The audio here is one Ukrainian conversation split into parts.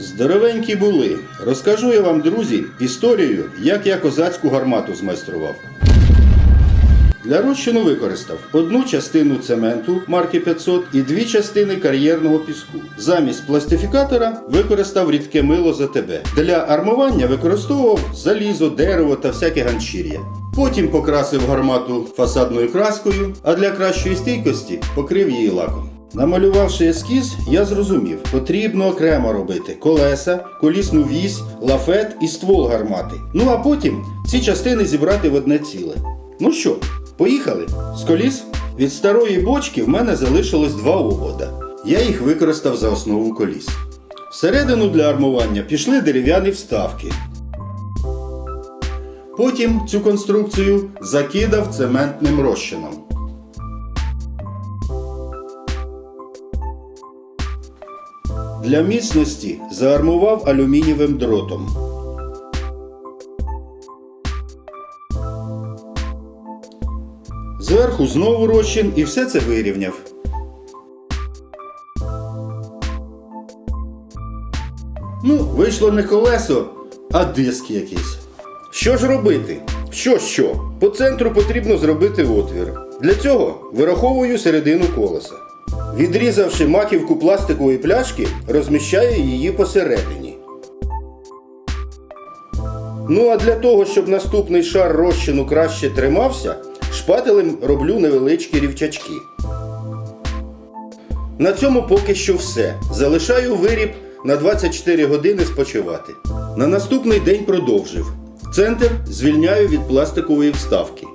Здоровенькі були. Розкажу я вам, друзі, історію, як я козацьку гармату змайстрував. Для розчину використав одну частину цементу марки 500 і дві частини кар'єрного піску. Замість пластифікатора використав рідке мило ЗТБ. Для армування використовував залізо, дерево та всяке ганчір'я. Потім покрасив гармату фасадною краскою, а для кращої стійкості покрив її лаком. Намалювавши ескіз, я зрозумів, потрібно окремо робити колеса, колісну вісь, лафет і ствол гармати. Ну а потім ці частини зібрати в одне ціле. Ну що, поїхали? З коліс? Від старої бочки в мене залишилось два обода. Я їх використав за основу коліс. Всередину для армування пішли дерев'яні вставки. Потім цю конструкцію закидав цементним розчином. Для міцності заармував алюмінієвим дротом. Зверху знову розчин і все це вирівняв. Ну, вийшло не колесо, а диск якийсь. Що ж робити? Що що? По центру потрібно зробити отвір. Для цього вираховую середину колеса. Відрізавши маківку пластикової пляшки, розміщаю її посередині. Ну а для того, щоб наступний шар розчину краще тримався, шпателем роблю невеличкі рівчачки. На цьому поки що все. Залишаю виріб на 24 години спочивати. На наступний день продовжив. Центр звільняю від пластикової вставки.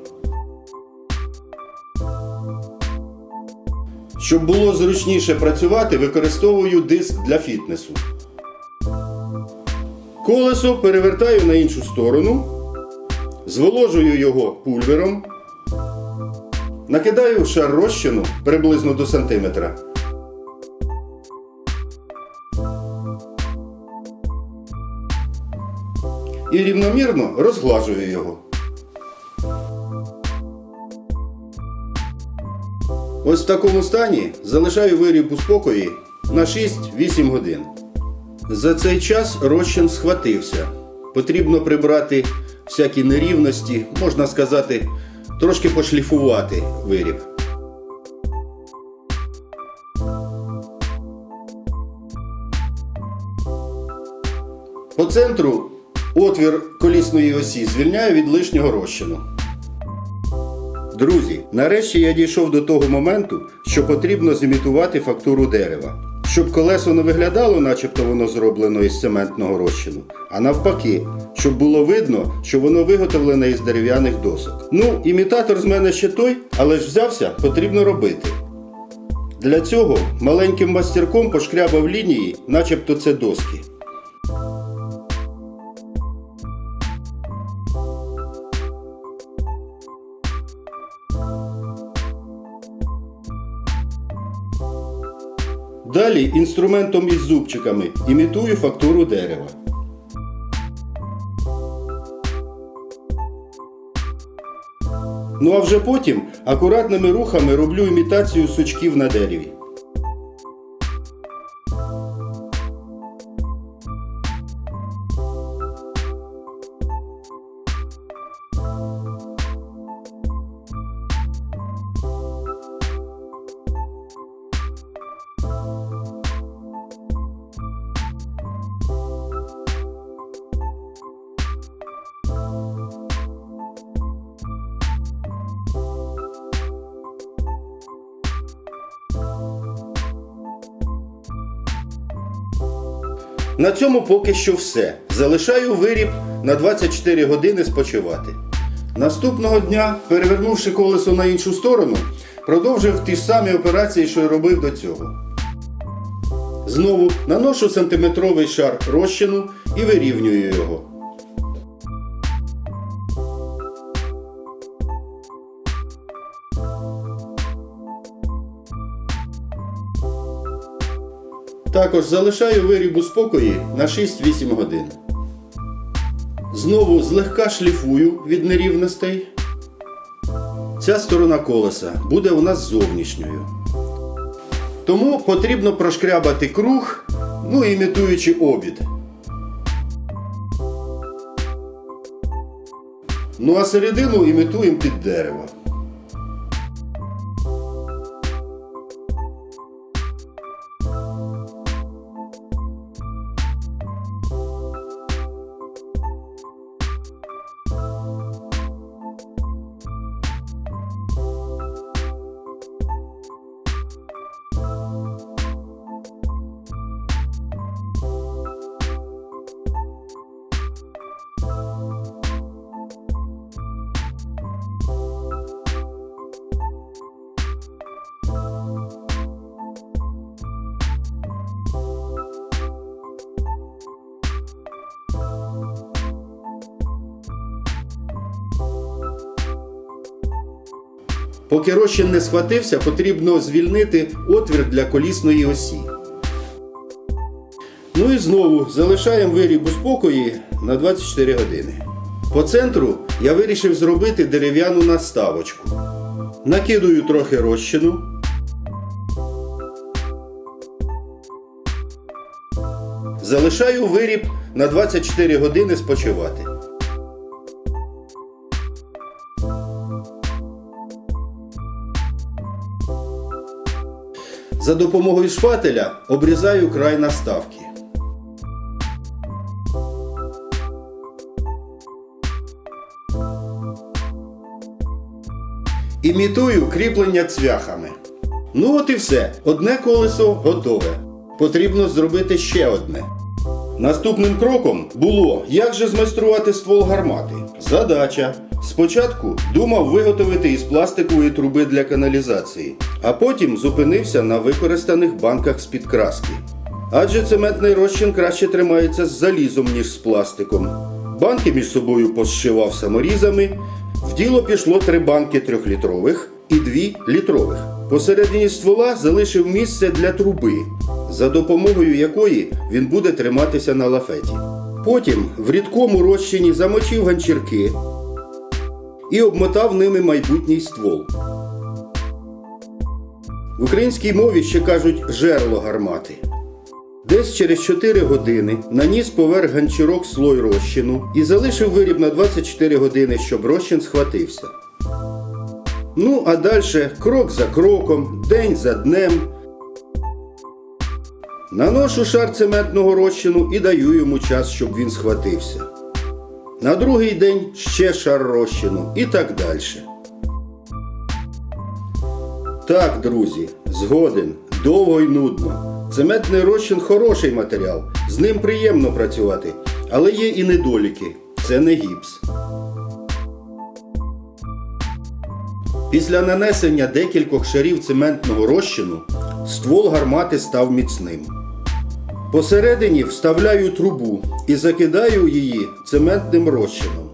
Щоб було зручніше працювати, використовую диск для фітнесу. Колесо перевертаю на іншу сторону, зволожую його пульвером, накидаю шар розчину приблизно до сантиметра. І рівномірно розглажую його. Ось в такому стані залишаю виріб у спокої на 6-8 годин. За цей час розчин схватився. Потрібно прибрати всякі нерівності, можна сказати, трошки пошліфувати виріб. По центру отвір колісної осі звільняю від лишнього розчину. Друзі, нарешті я дійшов до того моменту, що потрібно зімітувати фактуру дерева. Щоб колесо не виглядало, начебто воно зроблено із цементного розчину, а навпаки, щоб було видно, що воно виготовлене із дерев'яних досок. Ну, імітатор з мене ще той, але ж взявся, потрібно робити. Для цього маленьким мастерком пошкрябав лінії, начебто це доски. Далі інструментом із зубчиками імітую фактуру дерева. Ну а вже потім акуратними рухами роблю імітацію сучків на дереві. На цьому поки що все. Залишаю виріб на 24 години спочивати. Наступного дня, перевернувши колесо на іншу сторону, продовжив ті ж самі операції, що й робив до цього. Знову наношу сантиметровий шар розчину і вирівнюю його. Також залишаю виріб у спокої на 6-8 годин. Знову злегка шліфую від нерівностей. Ця сторона колеса буде у нас зовнішньою. Тому потрібно прошкрябати круг ну імітуючи обід. Ну а середину імітуємо під дерево. Поки розчин не схватився, потрібно звільнити отвір для колісної осі. Ну і знову залишаємо виріб у спокої на 24 години. По центру я вирішив зробити дерев'яну наставочку. Накидую трохи розчину. Залишаю виріб на 24 години спочивати. За допомогою шпателя обрізаю край наставки. Імітую кріплення цвяхами. Ну от і все. Одне колесо готове. Потрібно зробити ще одне. Наступним кроком було, як же змайструвати ствол гармати. Задача. Спочатку думав виготовити із пластикової труби для каналізації, а потім зупинився на використаних банках з підкраски. Адже цементний розчин краще тримається з залізом, ніж з пластиком. Банки між собою позшивав саморізами. В діло пішло три банки трьохлітрових і дві літрових. Посередині ствола залишив місце для труби, за допомогою якої він буде триматися на лафеті. Потім в рідкому розчині замочив ганчірки і обмотав ними майбутній ствол. В українській мові ще кажуть жерло гармати. Десь через 4 години наніс поверх ганчірок слой розчину і залишив виріб на 24 години, щоб розчин схватився. Ну, а далі крок за кроком, день за днем. Наношу шар цементного розчину і даю йому час, щоб він схватився. На другий день ще шар розчину і так далі. Так, друзі, згоден, довго й нудно. Цементний розчин хороший матеріал, з ним приємно працювати, але є і недоліки. Це не гіпс. Після нанесення декількох шарів цементного розчину ствол гармати став міцним. Посередині вставляю трубу і закидаю її цементним розчином.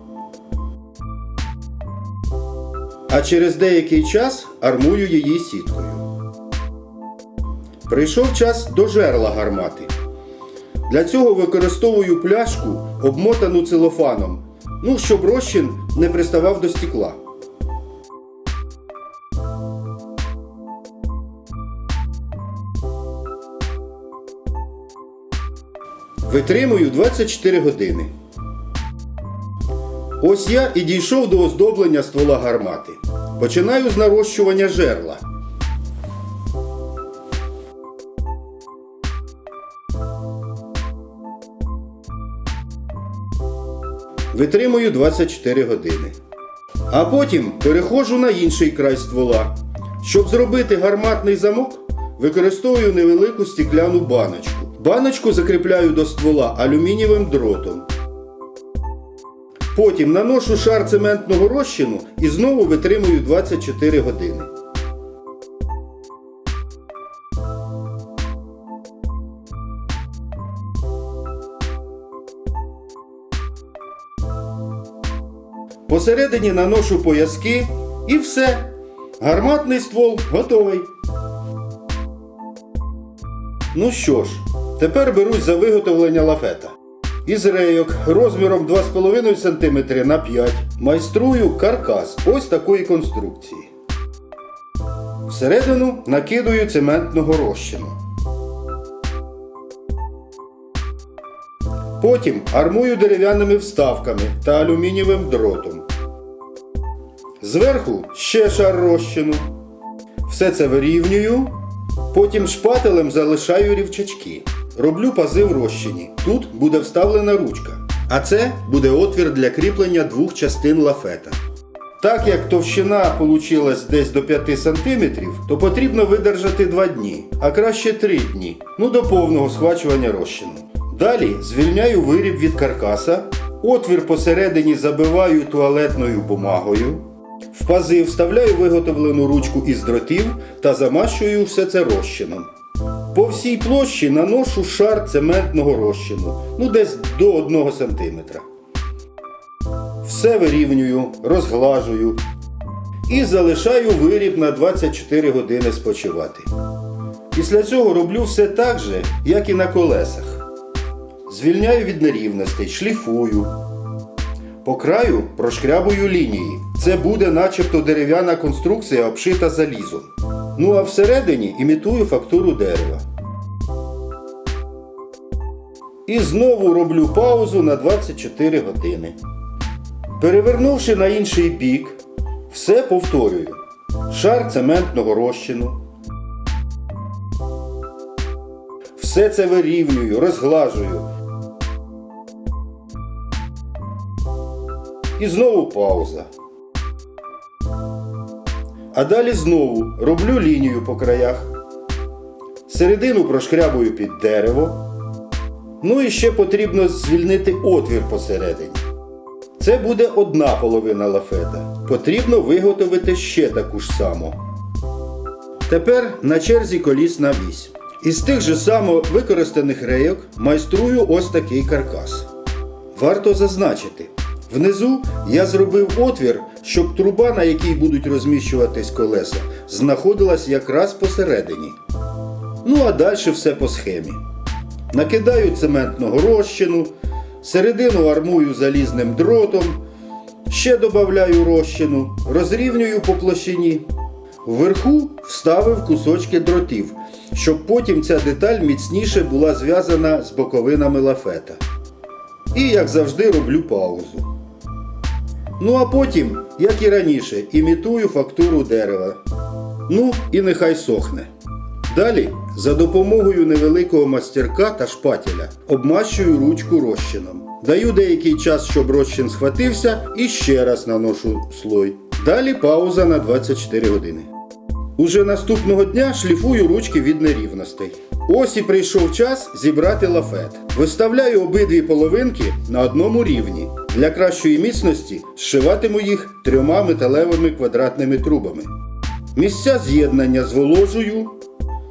А через деякий час армую її сіткою. Прийшов час до жерла гармати. Для цього використовую пляшку, обмотану целофаном, ну, щоб розчин не приставав до стекла. Витримую 24 години. Ось я і дійшов до оздоблення ствола гармати. Починаю з нарощування жерла. Витримую 24 години. А потім переходжу на інший край ствола. Щоб зробити гарматний замок, використовую невелику стікляну баночку. Баночку закріпляю до ствола алюмінієвим дротом. Потім наношу шар цементного розчину і знову витримую 24 години. Посередині наношу пояски і все. Гарматний ствол готовий. Ну що ж, тепер берусь за виготовлення лафета. Із рейок розміром 2,5 см на 5 майструю каркас ось такої конструкції. Всередину накидую цементного розчину. Потім армую дерев'яними вставками та алюмінієвим дротом. Зверху ще шар розчину. Все це вирівнюю. Потім шпателем залишаю рівчачки. Роблю пази в розчині. Тут буде вставлена ручка. А це буде отвір для кріплення двох частин лафета. Так як товщина вийшла десь до 5 см, то потрібно видержати 2 дні, а краще 3 дні, ну до повного схвачування розчину. Далі звільняю виріб від каркаса, отвір посередині забиваю туалетною бумагою, в пази вставляю виготовлену ручку із дротів та замащую все це розчином. По всій площі наношу шар цементного розчину, ну десь до 1 см. Все вирівнюю, розглажую і залишаю виріб на 24 години спочивати. Після цього роблю все так же, як і на колесах. Звільняю від нерівностей, шліфую. По краю прошкрябую лінії. Це буде начебто дерев'яна конструкція обшита залізом. Ну а всередині імітую фактуру дерева. І знову роблю паузу на 24 години. Перевернувши на інший бік, все повторюю. Шар цементного розчину. Все це вирівнюю, розглажую. І знову пауза. А далі знову роблю лінію по краях. Середину прошкрябую під дерево. Ну і ще потрібно звільнити отвір посередині. Це буде одна половина лафета. Потрібно виготовити ще таку ж саму. Тепер на черзі колісна вісь. Із тих же само використаних рейок майструю ось такий каркас. Варто зазначити, внизу я зробив отвір, щоб труба, на якій будуть розміщуватись колеса, знаходилась якраз посередині. Ну а далі все по схемі. Накидаю цементного розчину, середину армую залізним дротом, ще додаю розчину, розрівнюю по площині. Вверху вставив кусочки дротів, щоб потім ця деталь міцніше була зв'язана з боковинами лафета. І, як завжди, роблю паузу. Ну а потім, як і раніше, імітую фактуру дерева. Ну і нехай сохне. Далі, за допомогою невеликого мастерка та шпателя, обмащую ручку розчином. Даю деякий час, щоб розчин схватився, і ще раз наношу слой. Далі пауза на 24 години. Уже наступного дня шліфую ручки від нерівностей. Ось і прийшов час зібрати лафет. Виставляю обидві половинки на одному рівні. Для кращої міцності зшиватиму їх трьома металевими квадратними трубами. Місця з'єднання зволожую.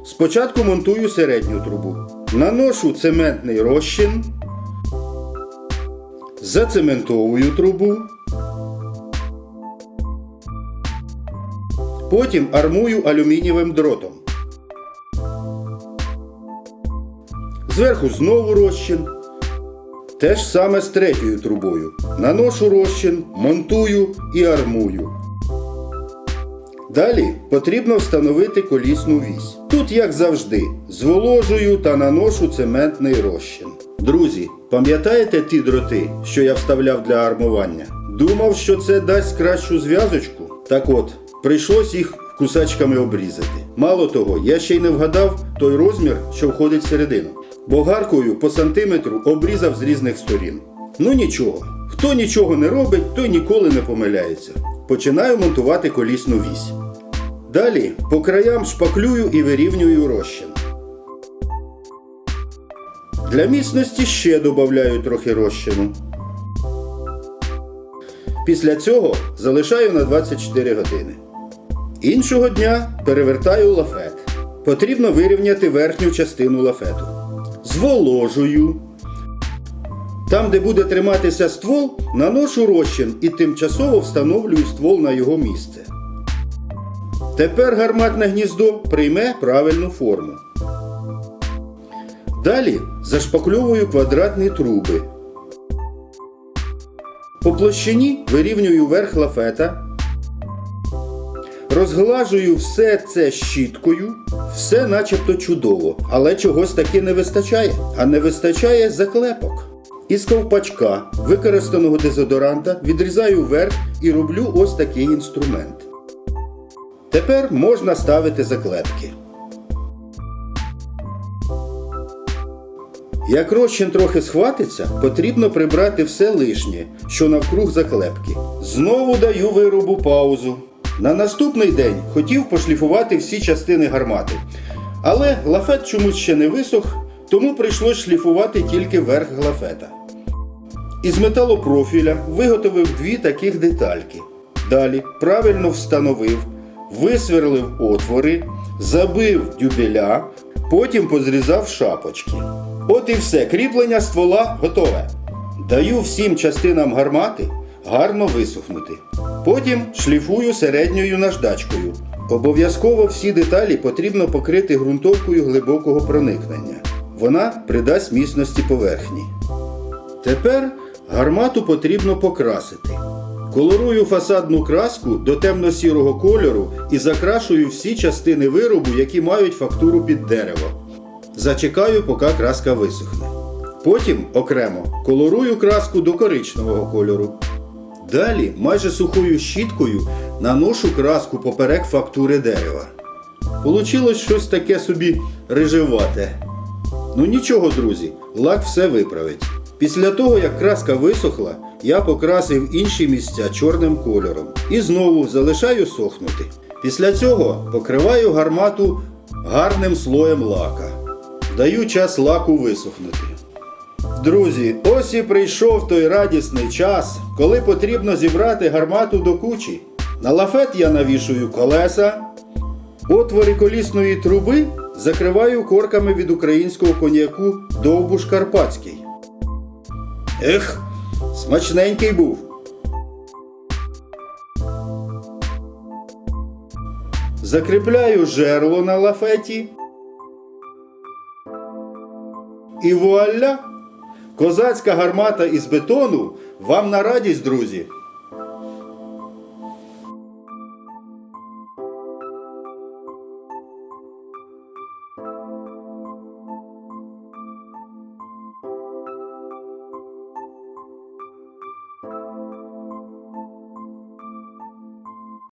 Спочатку монтую середню трубу. Наношу цементний розчин. Зацементовую трубу. Потім армую алюмінієвим дротом. Зверху знову розчин. Те ж саме з третьою трубою. Наношу розчин, монтую і армую. Далі потрібно встановити колісну вісь. Тут, як завжди, зволожую та наношу цементний розчин. Друзі, пам'ятаєте ті дроти, що я вставляв для армування? Думав, що це дасть кращу зв'язочку. Так от, прийшлось їх кусачками обрізати. Мало того, я ще й не вгадав той розмір, що входить всередину. Болгаркою по сантиметру обрізав з різних сторін. Ну нічого, хто нічого не робить, той ніколи не помиляється. Починаю монтувати колісну вісь. Далі по краям шпаклюю і вирівнюю розчин. Для міцності ще додаю трохи розчину. Після цього залишаю на 24 години. Іншого дня перевертаю лафет. Потрібно вирівняти верхню частину лафету. Зволожую. Там, де буде триматися ствол, наношу розчин і тимчасово встановлюю ствол на його місце. Тепер гарматне гніздо прийме правильну форму. Далі зашпакльовую квадратні труби. По площині вирівнюю верх лафета. Розглажую все це щіткою, все начебто чудово, але чогось таки не вистачає. А не вистачає заклепок. Із ковпачка використаного дезодоранта відрізаю вверх і роблю ось такий інструмент. Тепер можна ставити заклепки. Як розчин трохи схватиться, потрібно прибрати все лишнє, що навкруг заклепки. Знову даю виробу паузу. На наступний день хотів пошліфувати всі частини гармати. Але лафет чомусь ще не висох, тому прийшлось шліфувати тільки верх лафета. Із металопрофіля виготовив дві таких детальки. Далі правильно встановив, висверлив отвори, забив дюбеля, потім позрізав шапочки. От і все, кріплення ствола готове. Даю всім частинам гармати гарно висохнути. Потім шліфую середньою наждачкою. Обов'язково всі деталі потрібно покрити ґрунтовкою глибокого проникнення. Вона придасть міцності поверхні. Тепер гармату потрібно покрасити. Колорую фасадну краску до темно-сірого кольору і закрашую всі частини виробу, які мають фактуру під дерево. Зачекаю, поки краска висохне. Потім окремо колорую краску до коричневого кольору. Далі майже сухою щіткою наношу краску поперек фактури дерева. Получилось щось таке собі рижевате. Ну нічого, друзі, лак все виправить. Після того, як краска висохла, я покрасив інші місця чорним кольором і знову залишаю сохнути. Після цього покриваю гармату гарним слоєм лака. Даю час лаку висохнути. Друзі, ось і прийшов той радісний час, коли потрібно зібрати гармату до кучі. На лафет я навішую колеса, Отвори колісної труби закриваю корками від українського коньяку Довбуш Карпатський. Ех, смачненький був. Закріпляю жерло на лафеті. І вуаля! Козацька гармата із бетону вам на радість, друзі!